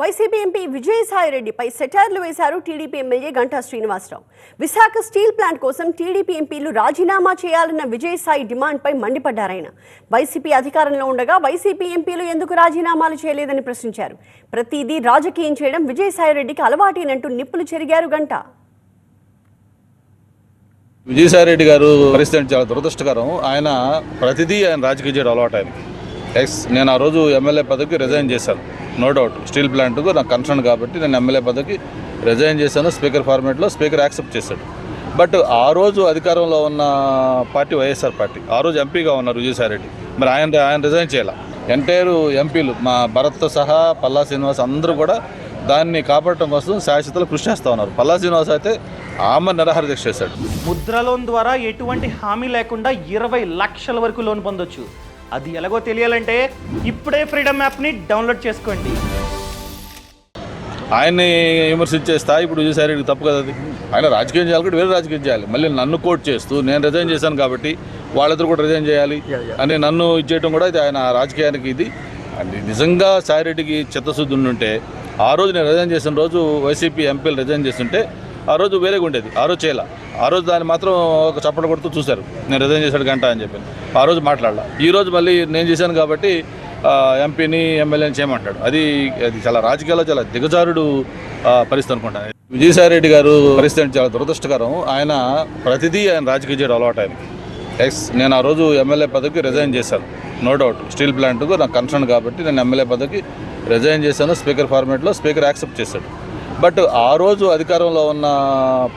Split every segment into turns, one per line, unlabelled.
YCP MP విజయసాయిరెడ్డిపై సెటార్లు వేశారు TDP MLA Ganta Srinivasarao. Visakha steel plant కోసం టీడీపీ ఎంపీలు రాజీనామా చేయాలన్న విజయసాయి డిమాండ్పై మండిపడ్డారాయన. వైసీపీ అధికారంలో ఉండగా వైసీపీ ఎంపీలు ఎందుకు రాజీనామాలు చేయలేదని ప్రశ్నించారు. ప్రతిదీ రాజకీయం చేయడం విజయసాయిరెడ్డికి అలవాటేనంటూ నిప్పులు చెరిగారు గంటా.
విజయసాయిరెడ్డి గారు పరిస్థితి చాలా దురదృష్టకరం. ఆయన ప్రతిదీ ఆయన రాజకీయ చేయడం అలవాటు ఆయనకి. ఎక్స్ నేను ఆ రోజు ఎమ్మెల్యే పదవికి రిజైన్ చేశాను. నో డౌట్ స్టీల్ ప్లాంట్కు నాకు కన్సర్న్ కాబట్టి నేను ఎమ్మెల్యే పదవికి రిజైన్ చేశాను. స్పీకర్ ఫార్మేట్లో స్పీకర్ యాక్సెప్ట్ చేశాడు. బట్ ఆ రోజు అధికారంలో ఉన్న పార్టీ వైఎస్ఆర్ పార్టీ ఆ రోజు ఎంపీగా ఉన్నారు విజయసాయిరెడ్డి మరి ఆయన ఆయన రిజైన్ చేయాల? ఎంటైర్ ఎంపీలు మా భరత్తో సహా పల్లా శ్రీనివాస్ అందరూ కూడా దాన్ని కాపాడటం కోసం శాశ్వతలు కృషి చేస్తూ ఉన్నారు. పల్లా శ్రీనివాస్ అయితే ఆమె నిరాహార దీక్ష చేశాడు.
ముద్ర లోన్ ద్వారా ఎటువంటి హామీ లేకుండా ఇరవై లక్షల వరకు లోన్ పొందొచ్చు. అది ఎలాగో తెలియాలంటే ఇప్పుడే ఫ్రీడమ్ యాప్ని డౌన్లోడ్ చేసుకోండి.
ఆయన్ని విమర్శించే స్థాయి ఇప్పుడు విజయసాయి తప్పు కదా అది? ఆయన రాజకీయం చేయాలి కూడా వేరే రాజకీయం చేయాలి. మళ్ళీ నన్ను కోట్ చేస్తూ నేను రిజైన్ చేశాను కాబట్టి వాళ్ళిద్దరు కూడా రిజైన్ చేయాలి అని నన్ను ఇచ్చేయటం కూడా ఇది ఆయన రాజకీయానికి ఇది. నిజంగా సాయిరెడ్డికి చిత్తశుద్ధి ఉండుంటే ఆ రోజు నేను రిజైన్ చేసిన రోజు వైసీపీ ఎంపీలు రిజైన్ చేస్తుంటే ఆ రోజు వేరేగా ఉండేది. ఆ రోజు చేయాల. ఆ రోజు దాన్ని మాత్రం ఒక చప్పట కొడుతూ చూశారు. నేను రిజైన్ చేశాడు గంట అని చెప్పి. ఆ రోజు మాట్లాడాల. ఈ రోజు మళ్ళీ నేను చేశాను కాబట్టి ఎంపీని ఎమ్మెల్యేని చేయమంటాడు. అది అది చాలా రాజకీయాల్లో చాలా దిగజారుడు పరిస్థితి అనుకుంటాను విజయసాయిరెడ్డి గారు పరిస్థితి చాలా దురదృష్టకరం. ఆయన ప్రతిదీ ఆయన రాజకీయ చేయడం అలవాటు ఆయనకి. ఎక్స్ నేను ఆ రోజు ఎమ్మెల్యే పదవికి రిజైన్ చేశాను. నో డౌట్ స్టీల్ ప్లాంట్కు నాకు కన్సర్న్ కాబట్టి నేను ఎమ్మెల్యే పదవికి రిజైన్ చేశాను. స్పీకర్ ఫార్మేట్లో స్పీకర్ యాక్సెప్ట్ చేశాడు. బట్ ఆ రోజు అధికారంలో ఉన్న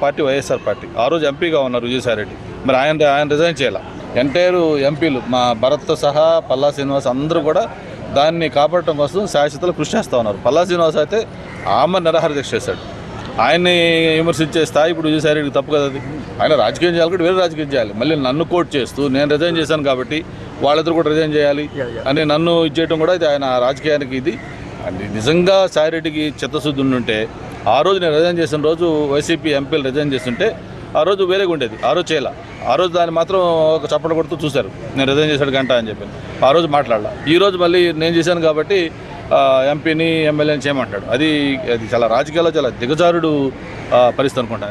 పార్టీ వైఎస్ఆర్ పార్టీ ఆ రోజు ఎంపీగా ఉన్నారు విజయసాయిరెడ్డి మరి ఆయన ఆయన రిజైన్ చేయాల? ఎంటైర్ ఎంపీలు మా భరత్తో సహా పల్లా శ్రీనివాస్ అందరూ కూడా దాన్ని కాపాడటం కోసం శాశ్వతలు కృషి చేస్తూ ఉన్నారు. పల్లా శ్రీనివాస్ అయితే ఆమె నిరాహార దీక్ష చేశాడు. ఆయన్ని విమర్శించే స్థాయి ఇప్పుడు విజయసాయిరెడ్డికి తప్పు కదా అది? ఆయన రాజకీయం చేయాలి కూడా వేరే రాజకీయం చేయాలి. మళ్ళీ నన్ను కోట్ చేస్తూ నేను రిజైన్ చేశాను కాబట్టి వాళ్ళిద్దరు కూడా రిజైన్ చేయాలి అని నన్ను ఇచ్చేయటం కూడా ఇది ఆయన రాజకీయానికి ఇది. నిజంగా సాయిరెడ్డికి చిత్తశుద్ధి ఉండుంటే ఆ రోజు నేను రిజైన్ చేసిన రోజు వైసీపీ ఎంపీలు రిజైన్ చేస్తుంటే ఆ రోజు వేరేగా ఉండేది ఆ రోజు చేయాల. ఆ రోజు దాన్ని మాత్రం ఒక చప్పట కొడుతూ చూశారు. నేను రిజైన్ చేశాడు గంట అని చెప్పి. ఆ రోజు మాట్లాడాల. ఈ రోజు మళ్ళీ నేను చేశాను కాబట్టి ఎంపీని ఎమ్మెల్యేని చేయమంటాడు. అది అది చాలా రాజకీయాల్లో చాలా దిగజారుడు పరిస్థితి అనుకుంటాను